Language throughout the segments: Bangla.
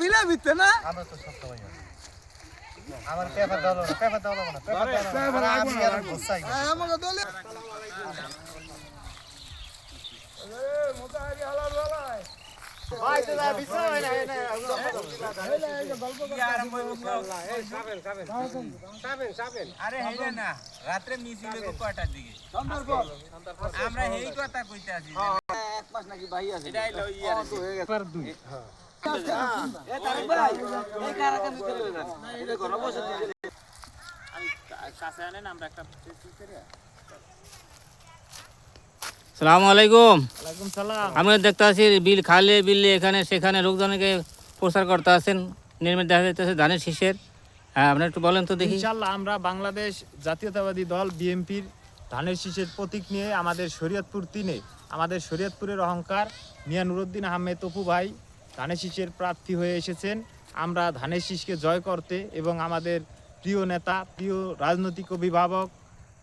বিলে ভিতরে না? আমরা তো সব সময় আমার পেপার দাও না পেপার দাও না পেপার দাও না। আমি আর বসাই না। আমাকে দলে ভাই তো যা বিছানা হয় না আরে হেইরে না। রাত্রে মিছিল কয়টার দিকে? আমরা হেই কথা কইতে আছি এক মাস নাকি ভাই আছে। ইয়ার। দুই। সালামু আলাইকুম। আমি দেখতে আছি বিল খালে বিলে এখানে সেখানে লোকজনকে প্রচার করতে আছেন। নির্মিত দেখা যাইতেছে ধানের শীষের। হ্যাঁ আপনি একটু বলেন তো দেখি। ইনশাল্লাহ আমরা বাংলাদেশ জাতীয়তাবাদী দল বিএনপির ধানের শীষের প্রতীক নিয়ে আমাদের শরীয়তপুর তিনে আমাদের শরীয়তপুরের অহংকার মিয়া নুরুদ্দিন আহমেদ তপু ভাই ধানের শীষের প্রার্থী হয়ে এসেছেন। আমরা ধানের শীষকে জয় করতে এবং আমাদের প্রিয় নেতা, প্রিয় রাজনৈতিক অভিভাবক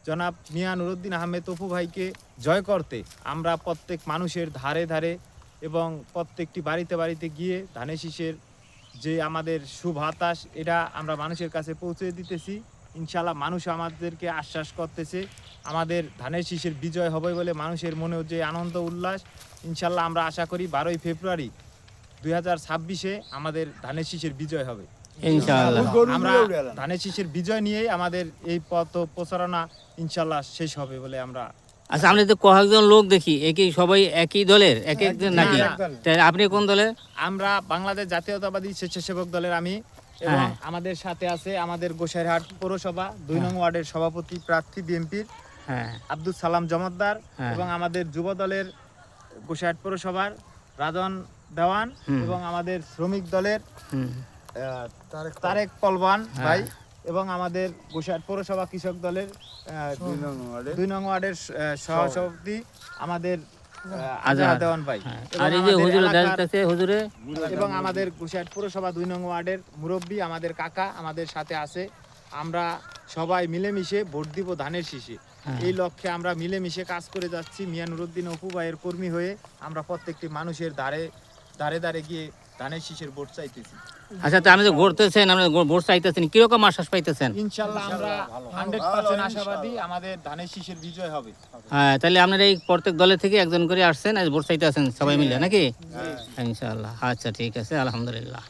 জনাব মিয়া নুরুদ্দিন আহমেদ তপু ভাইকে জয় করতে আমরা প্রত্যেক মানুষের ধারে ধারে এবং প্রত্যেকটি বাড়িতে বাড়িতে গিয়ে ধানের শীষের যে আমাদের হতাশ এটা আমরা মানুষের কাছে পৌঁছে দিতেছি। ইনশাল্লাহ মানুষ আমাদেরকে আশ্বাস করতেছে, আমাদের ধানের শীষের বিজয় হবে বলে মানুষের মনেও যে আনন্দ উল্লাস। ইনশাল্লাহ আমরা আশা করি বারোই ফেব্রুয়ারি দুই হাজার ছাব্বিশে আমাদের ধানের শীষের বিজয় হবে। ইনশাআল্লাহ। আমরা ধানের শীষের বিজয় নিয়েই আমাদের এই পথ প্রচারণা ইনশাল্লাহ শেষ হবে বলে আমরা আচ্ছা আমরা তো কয়েকজন লোক দেখি একই সবাই একই দলের এক একজন নাকি? না, না। তাই আপনি কোন দলের? আমরা বাংলাদেশ জাতীয়তাবাদী স্বেচ্ছাসেবক দলের আমি এবং হ্যাঁ। আমাদের সাথে আছে আমাদের গোসাইরহাট পৌরসভা দুই নং ওয়ার্ডের সভাপতি প্রার্থী বিএনপির হ্যাঁ। আব্দুল সালাম জমাদ্দার হ্যাঁ। এবং আমাদের যুব দলের গোসাইহাট পৌরসভার রাজন দেওয়ান এবং আমাদের শ্রমিক দলের তারেক পলবান হ্যাঁ। ভাই এবং আমাদের গোসাইরহাট পৌরসভা কৃষক দলের দুই নং ওয়ার্ডের। সহসভাপতি আমাদের। দেওয়ান ভাই। হ্যাঁ। এবং আর এই যে আমাদের হুজুরে হুজুরে? এবং আমাদের গুসাইট পৌরসভা দুই নং ওয়ার্ডের মুরব্বী আমাদের কাকা আমাদের সাথে আছে। আমরা সবাই মিলেমিশে ভোট দিব ধানের শীষে। হ্যাঁ। এই লক্ষ্যে আমরা মিলেমিশে কাজ করে যাচ্ছি। মিয়া নুরুদ্দিন অপু ভাইয়ের কর্মী হয়ে আমরা প্রত্যেকটি মানুষের দ্বারে দ্বারে ধারে গিয়ে ধানের শীষের ভোট চাইতেছি। আচ্ছা তা আপনি যে ঘুরতেছেন আপনি ভোট চাইতেছেন কীরকম আশ্বাস পাইতেছেন? ইনশাল্লাহ আমরা হান্ড্রেড পার্সেন্ট আশাবাদী আমাদের ধানের শীষের বিজয় হবে। হ্যাঁ তাহলে আপনারা এই প্রত্যেক দলের থেকে একজন করে আসছেন আর ভোট চাইতে আসেন সবাই মিলে নাকি? ইনশাল্লাহ। আচ্ছা ঠিক আছে আলহামদুলিল্লাহ।